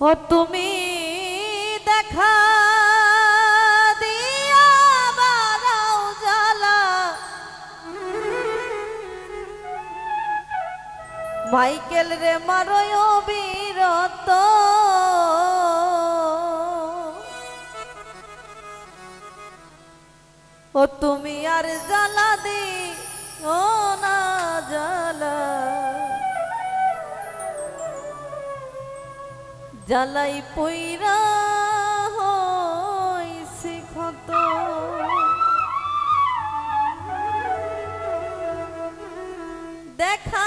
ও তুমি দেখা মাইকেল রে মারয় বীরত ও তুমি আর জ্বালা দি ও না জ্বালা। জ্বালাই পইরা হইছে দেখা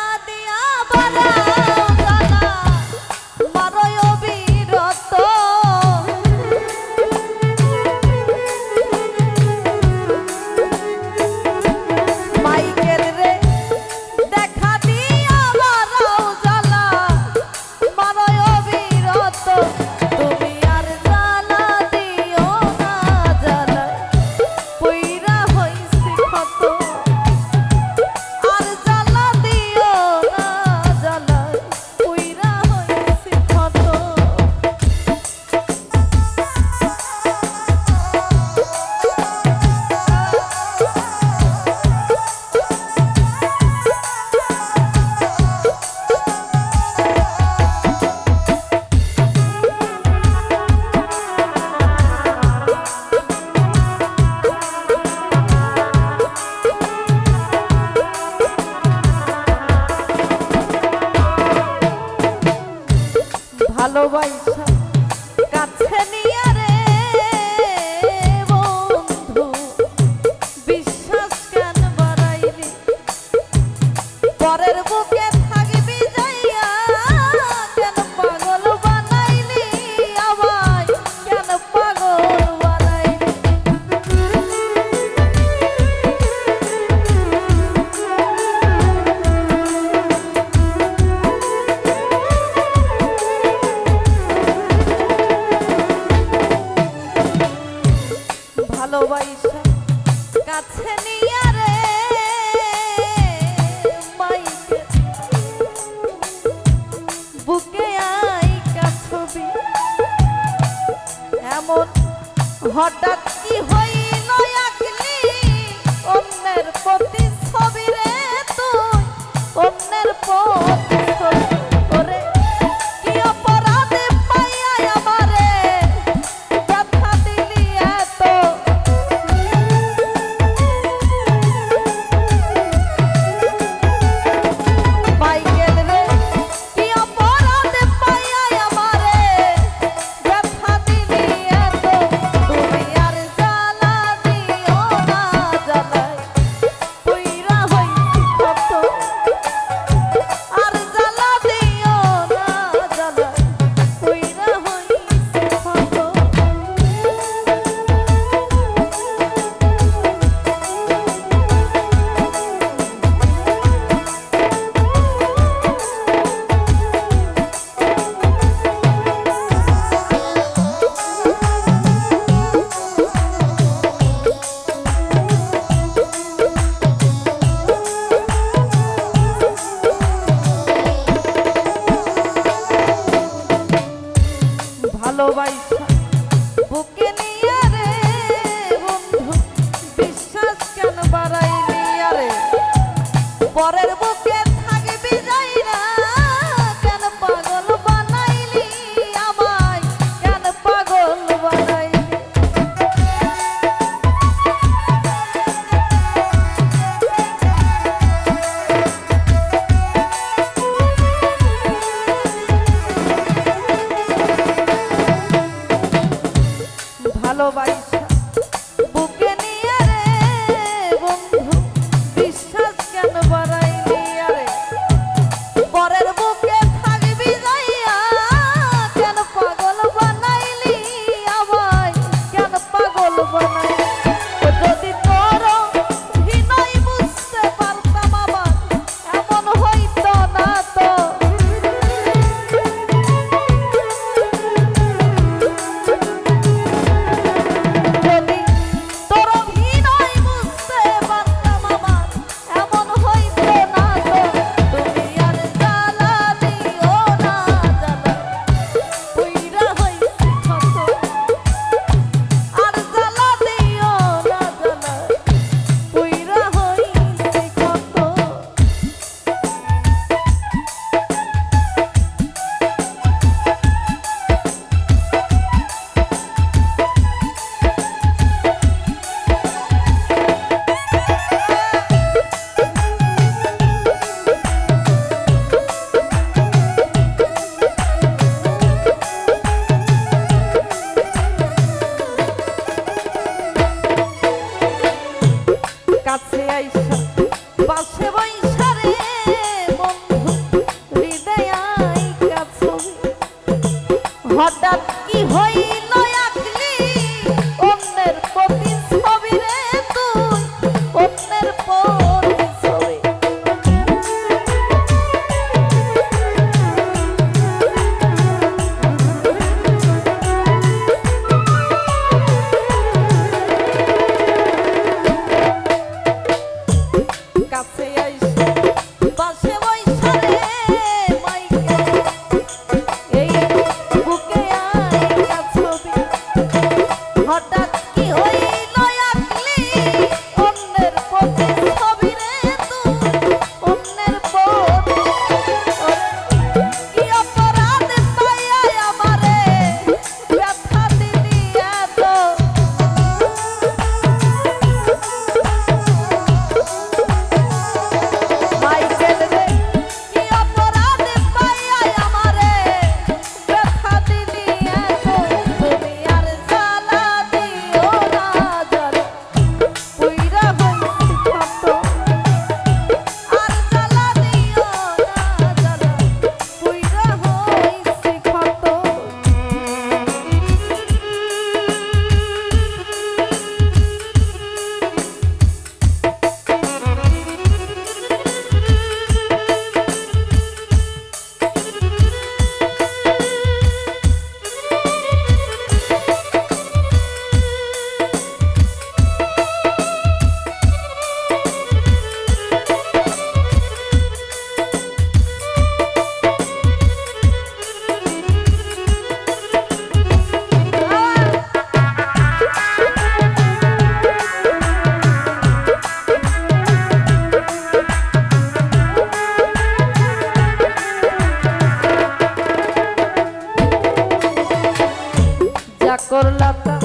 ভালোবাসা কাছে নিয়ে রে মাইকে। বুকে আই কাছবি এমন হঠাৎ যা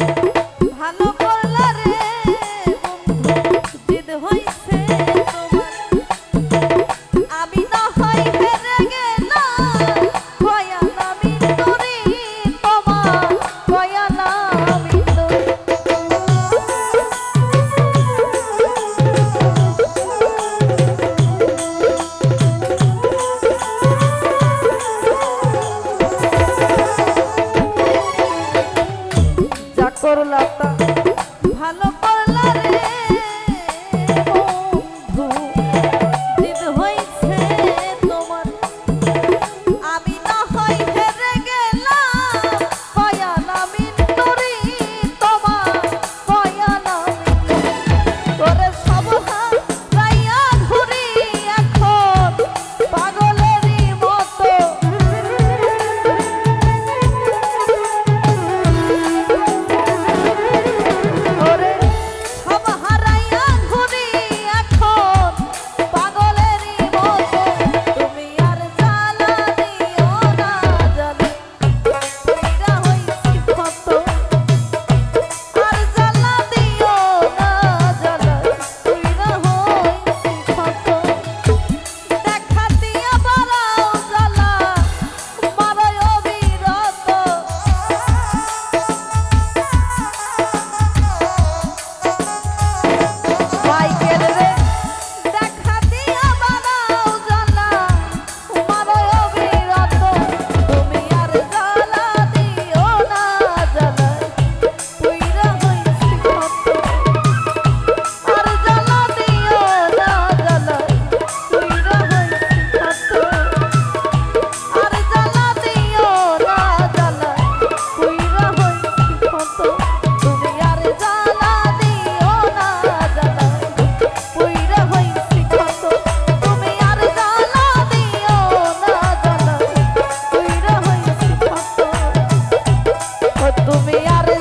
তুমি আর